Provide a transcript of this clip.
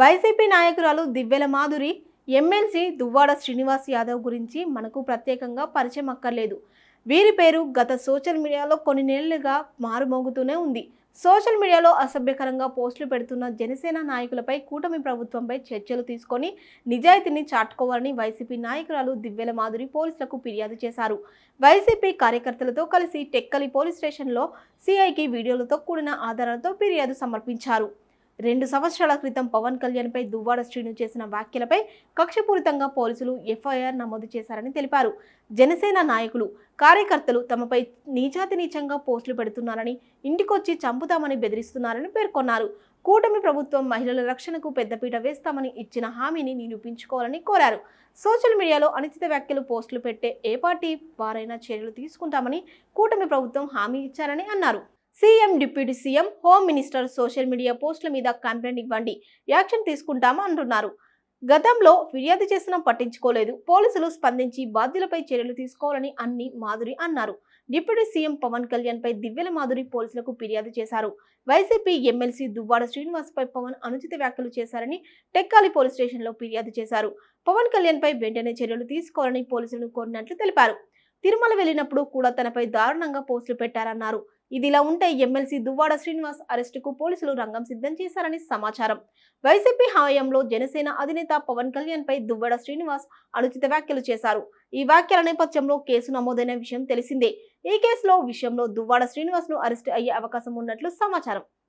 YCP నాయకురాలు Divvala Madhuri MLC Duvvada Srinivas Yadav గురించి మనకు ప్రత్యేకంగా పరిచయం అక్కర్లేదు. వీరి పేరు గత సోషల్ మీడియాలో కొన్ని నెలలుగా మారుమోగుతూనే ఉంది. సోషల్ మీడియాలో అసభ్యకరంగా పోస్టులు పెడుతున్న జనసేన నాయకులపై కూటమి ప్రభుత్వంపై చర్చలు తీసుకొని నిజాయితీని చాటుకోవాలని వైసీపీ నాయకురాలు దివ్యల మాధురి పోలీసులకు ఫిర్యాదు చేశారు. వైసీపీ కార్యకర్తలతో కలిసి టెక్కలి పోలీస్ స్టేషన్లో సిఐకి వీడియోలతో కూడిన ఆధారాలతో ఫిర్యాదు సమర్పించారు. రెండు సంవత్సరాల క్రితం పవన్ కళ్యాణ్పై దువ్వాడ శ్రీను చేసిన వ్యాఖ్యలపై కక్షపూరితంగా పోలీసులు ఎఫ్ఐఆర్ నమోదు చేశారని తెలిపారు. జనసేన నాయకులు కార్యకర్తలు తమపై నీచాతి నీచంగా పోస్టులు పెడుతున్నారని ఇంటికొచ్చి చంపుతామని బెదిరిస్తున్నారని పేర్కొన్నారు. కూటమి ప్రభుత్వం మహిళల రక్షణకు పెద్దపీట వేస్తామని ఇచ్చిన హామీని నిరూపించుకోవాలని కోరారు. సోషల్ మీడియాలో అనుచిత వ్యాఖ్యలు పోస్టులు పెట్టే ఏ పార్టీ వారైనా చర్యలు తీసుకుంటామని కూటమి ప్రభుత్వం హామీ ఇచ్చారని అన్నారు. CM deputy CM home minister social media పోస్టుల మీద కంప్లైంట్ ఇవ్వండి యాక్షన్ తీసుకుంటామా అంటున్నారు. గతంలో ఫిర్యాదు చేసిన పట్టించుకోలేదు పోలీసులు స్పందించి బాధ్యులపై చర్యలు తీసుకోవాలని అన్ని మాధురి అన్నారు. డిప్యూటీ సీఎం పవన్ కళ్యాణ్ పై దివ్యల మాధురి పోలీసులకు ఫిర్యాదు చేశారు. వైసీపీ ఎమ్మెల్సీ దువ్వాడ శ్రీనివాస్ పై పవన్ అనుచిత వ్యాఖ్యలు చేశారని టెక్కాలి పోలీస్ స్టేషన్లో ఫిర్యాదు చేశారు. పవన్ కళ్యాణ్ పై వెంటనే చర్యలు తీసుకోవాలని పోలీసులను కోరినట్లు తెలిపారు. తిరుమల వెళ్ళినప్పుడు కూడా తనపై దారుణంగా పోస్టులు పెట్టారన్నారు. ఇదిలా ఉంటే ఎమ్మెల్సీ దువ్వాడ శ్రీనివాస్ అరెస్టుకు పోలీసులు రంగం సిద్ధం చేశారని సమాచారం. వైసీపీ హయాంలో జనసేన అధినేత పవన్ కళ్యాణ్ పై దువ్వాడ శ్రీనివాస్ అనుచిత వ్యాఖ్యలు చేశారు. ఈ వ్యాఖ్యల నేపథ్యంలో కేసు నమోదైన విషయం తెలిసిందే. ఈ కేసులో విషయంలో దువ్వాడ శ్రీనివాస్ను అరెస్ట్ అయ్యే అవకాశం ఉన్నట్లు సమాచారం.